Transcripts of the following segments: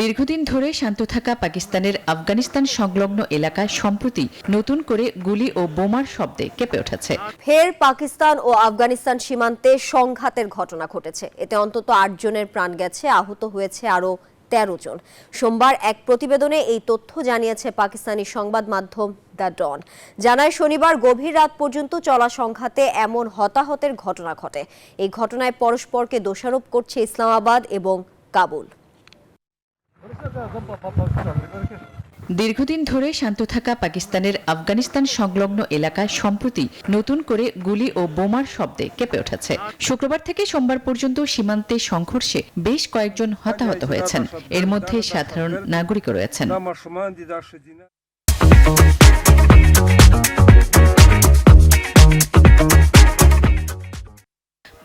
দীর্ঘদিন ধরে শান্ত থাকা পাকিস্তানের আফগানিস্তান সংলগ্ন এলাকায় সম্প্রতি নতুন করে গুলি ও বোমার শব্দে কেঁপে উঠেছে। ফের পাকিস্তান ও আফগানিস্তান সীমান্তে সংঘাতের ঘটনা ঘটেছে। এতে অন্তত আট জনের প্রাণ গেছে, আহত হয়েছে আরও তেরো জন। সোমবার এক প্রতিবেদনে এই তথ্য জানিয়েছে পাকিস্তানি সংবাদ মাধ্যম দ্য ডন। জানায়, শনিবার গভীর রাত পর্যন্ত চলা সংঘাতে এমন হতাহতের ঘটনা ঘটে। এই ঘটনায় পরস্পরকে দোষারোপ করছে ইসলামাবাদ এবং কাবুল। দীর্ঘদিন ধরে শান্ত থাকা পাকিস্তানের আফগানিস্তান সংলগ্ন এলাকায় সম্প্রতি নতুন করে গুলি ও বোমার শব্দে কেঁপে উঠেছে। শুক্রবার থেকে সোমবার পর্যন্ত সীমান্তে সংঘর্ষে বেশ কয়েকজন হতাহত হয়েছেন। এর মধ্যে সাধারণ নাগরিকও রয়েছেন।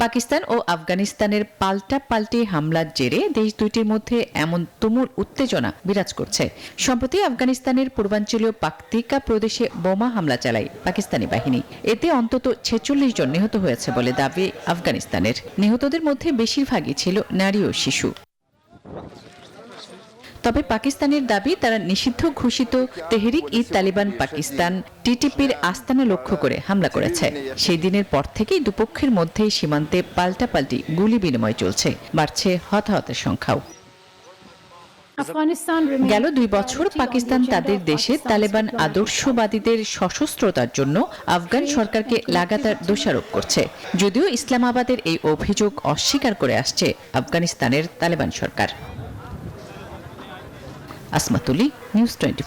পাকিস্তান ও আফগানিস্তানের পাল্টা পাল্টি হামলার জেরে দেশ দুইটির মধ্যে এমন তুমুল উত্তেজনা বিরাজ করছে। সম্প্রতি আফগানিস্তানের পূর্বাঞ্চলীয় পাকতিকা প্রদেশে বোমা হামলা চালায় পাকিস্তানি বাহিনী। এতে অন্তত ছেচল্লিশ জন নিহত হয়েছে বলে দাবি আফগানিস্তানের। নিহতদের মধ্যে বেশিরভাগই ছিল নারী ও শিশু। তবে পাকিস্তানের দাবি তারা নিষিদ্ধ ঘোষিত তেহরিক ই তালিবান পাকিস্তান টিটিপির আস্তানা লক্ষ্য করে হামলা করেছে। সেই দিনের পর থেকেই দুপক্ষের মধ্যে সীমান্তে পাল্টাপাল্টি গুলি বিনিময় চলছে বাড়ছে হতাহতের সংখ্যাও। গেল দুই বছর পাকিস্তান তাদের দেশে তালেবান আদর্শবাদীদের সশস্ত্রতার জন্য আফগান সরকারকে লাগাতার দোষারোপ করছে। যদিও ইসলামাবাদের এই অভিযোগ অস্বীকার করে আসছে আফগানিস্তানের তালেবান সরকার। আসমাতুলি নিউজ টোয়েন্টি